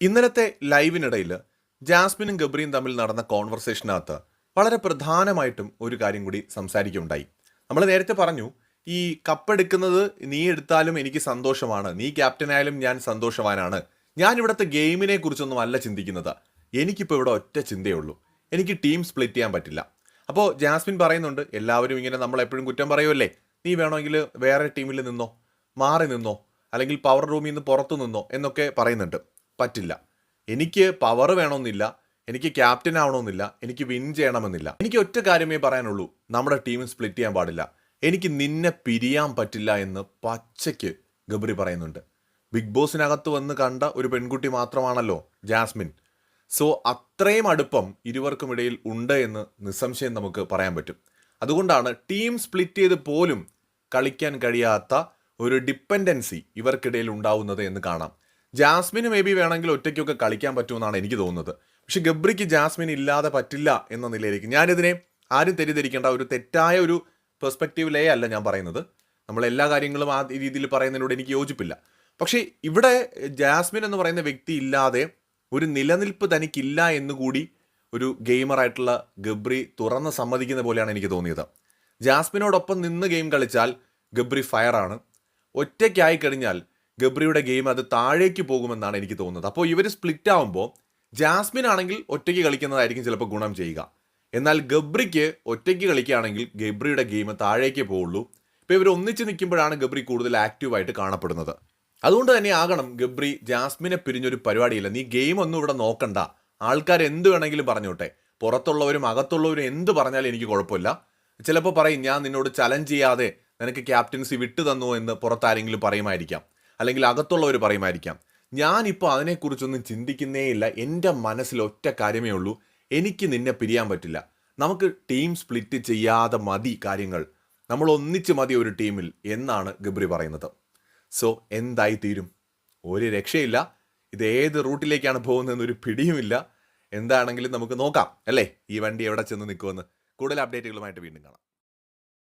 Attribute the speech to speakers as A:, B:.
A: ഇന്നലത്തെ ലൈവിനിടയിൽ ജാസ്മിനും ഗബ്രിയും തമ്മിൽ നടന്ന കോൺവെർസേഷനകത്ത് വളരെ പ്രധാനമായിട്ടും ഒരു കാര്യം കൂടി സംസാരിക്കുകയുണ്ടായി. നമ്മൾ നേരത്തെ പറഞ്ഞു ഈ കപ്പെടുക്കുന്നത് നീ എടുത്താലും എനിക്ക് സന്തോഷമാണ്. നീ ക്യാപ്റ്റനായാലും ഞാൻ സന്തോഷവാനാണ്. ഞാൻ ഇവിടുത്തെ ഗെയിമിനെ കുറിച്ചൊന്നും അല്ല ചിന്തിക്കുന്നത്. എനിക്കിപ്പോൾ ഇവിടെ ഒറ്റ ചിന്തയേ ഉള്ളൂ. എനിക്ക് ടീം സ്പ്ലിറ്റ് ചെയ്യാൻ പറ്റില്ല. അപ്പോൾ ജാസ്മിൻ പറയുന്നുണ്ട് എല്ലാവരും ഇങ്ങനെ നമ്മൾ എപ്പോഴും കുറ്റം പറയുമല്ലേ നീ വേണമെങ്കിൽ വേറെ ടീമിൽ നിന്നോ? മാറി നിന്നോ? അല്ലെങ്കിൽ പവർ റൂമിൽ നിന്ന് പുറത്തു നിന്നോ? എന്നൊക്കെ പറയുന്നുണ്ട്. പറ്റില്ല. എനിക്ക് പവർ വേണമെന്നില്ല. എനിക്ക് ക്യാപ്റ്റൻ ആവണമെന്നില്ല. എനിക്ക് വിൻ ചെയ്യണമെന്നില്ല. എനിക്ക് ഒറ്റ കാര്യമേ പറയാനുള്ളൂ. നമ്മുടെ ടീം സ്പ്ലിറ്റ് ചെയ്യാൻ പാടില്ല. എനിക്ക് നിന്നെ പിരിയാൻ പറ്റില്ല എന്ന് പച്ചയ്ക്ക് ഗബ്രി പറയുന്നുണ്ട്. ബിഗ് ബോസിനകത്ത് വന്ന് കണ്ട ഒരു പെൺകുട്ടി മാത്രമാണല്ലോ ജാസ്മിൻ. സോ അത്രയും അടുപ്പം ഇരുവർക്കുമിടയിൽ ഉണ്ട് എന്ന് നിസ്സംശയം നമുക്ക് പറയാൻ പറ്റും. അതുകൊണ്ടാണ് ടീം സ്പ്ലിറ്റ് ചെയ്ത് പോലും കളിക്കാൻ കഴിയാത്ത ഒരു ഡിപ്പെൻഡൻസി ഇവർക്കിടയിൽ ഉണ്ടാവുന്നത് എന്ന് കാണാം. ജാസ്മിന് മേ ബി വേണമെങ്കിൽ ഒറ്റയ്ക്കൊക്കെ കളിക്കാൻ പറ്റുമെന്നാണ് എനിക്ക് തോന്നുന്നത്. പക്ഷെ ഗബ്രിക്ക് ജാസ്മിൻ ഇല്ലാതെ പറ്റില്ല എന്ന നിലയിലേക്ക് ഞാനിതിനെ ആരും തെറ്റിദ്ധരിക്കേണ്ട ഒരു തെറ്റായ ഒരു പെർസ്പെക്റ്റീവിലേ അല്ല ഞാൻ പറയുന്നത്. നമ്മൾ എല്ലാ കാര്യങ്ങളും ആ രീതിയിൽ പറയുന്നതിനോട് എനിക്ക് യോജിപ്പില്ല. പക്ഷേ ഇവിടെ ജാസ്മിൻ എന്ന് പറയുന്ന വ്യക്തി ഇല്ലാതെ ഒരു നിലനിൽപ്പ് തനിക്കില്ല എന്നുകൂടി ഒരു ഗെയിമറായിട്ടുള്ള ഗബ്രി തുറന്ന് സമ്മതിക്കുന്ന പോലെയാണ് എനിക്ക് തോന്നിയത്. ജാസ്മിനോടൊപ്പം നിന്ന് ഗെയിം കളിച്ചാൽ ഗബ്രി ഫയറാണ് ഒറ്റയ്ക്കായി കഴിഞ്ഞാൽ ഗബ്രിയുടെ ഗെയിം അത് താഴേക്ക് പോകുമെന്നാണ് എനിക്ക് തോന്നുന്നത്. അപ്പോൾ ഇവർ സ്പ്ലിറ്റ് ആവുമ്പോൾ ജാസ്മിൻ ആണെങ്കിൽ ഒറ്റയ്ക്ക് കളിക്കുന്നതായിരിക്കും ചിലപ്പോൾ ഗുണം ചെയ്യുക. എന്നാൽ ഗബ്രിക്ക് ഒറ്റയ്ക്ക് കളിക്കുകയാണെങ്കിൽ ഗബ്രിയുടെ ഗെയിം താഴേക്ക് പോവുള്ളൂ. ഇപ്പോൾ ഇവർ ഒന്നിച്ച് നിൽക്കുമ്പോഴാണ് ഗബ്രി കൂടുതൽ ആക്റ്റീവായിട്ട് കാണപ്പെടുന്നത്. അതുകൊണ്ട് തന്നെ ആകണം ഗബ്രി ജാസ്മിനെ പിരിഞ്ഞൊരു പരിപാടിയില്ല. നീ ഗെയിം ഒന്നും ഇവിടെ നോക്കണ്ട. ആൾക്കാർ എന്ത് വേണമെങ്കിലും പറഞ്ഞോട്ടെ. പുറത്തുള്ളവരും അകത്തുള്ളവരും എന്ത് പറഞ്ഞാലും എനിക്ക് കുഴപ്പമില്ല. ചിലപ്പോൾ പറയും ഞാൻ നിന്നോട് ചലഞ്ച് ചെയ്യാതെ നിനക്ക് ക്യാപ്റ്റൻസി വിട്ടു തന്നു എന്ന് പുറത്താരെങ്കിലും പറയുമായിരിക്കാം. അല്ലെങ്കിൽ അകത്തുള്ളവർ പറയുമായിരിക്കാം ഞാനിപ്പോൾ അതിനെക്കുറിച്ചൊന്നും ചിന്തിക്കുന്നേയില്ല. എന്റെ മനസ്സിൽ ഒറ്റ കാര്യമേ ഉള്ളൂ. എനിക്ക് നിന്നെ പിരിയാൻ പറ്റില്ല. നമുക്ക് ടീം സ്പ്ലിറ്റ് ചെയ്യാതെ മതി കാര്യങ്ങൾ. നമ്മൾ ഒന്നിച്ച് മതി ഒരു ടീമിൽ എന്നാണ് ഗബ്രി പറയുന്നത്. സോ എന്തായി തീരും ഒരു രക്ഷയില്ല. ഇത് ഏത് റൂട്ടിലേക്കാണ് പോകുന്നതെന്നൊരു പിടിയുമില്ല. എന്താണെങ്കിലും നമുക്ക് നോക്കാം അല്ലേ? ഈ വണ്ടി എവിടെ ചെന്ന് നിൽക്കുമെന്ന് കൂടുതൽ അപ്ഡേറ്റുകളുമായിട്ട് വീണ്ടും കാണാം.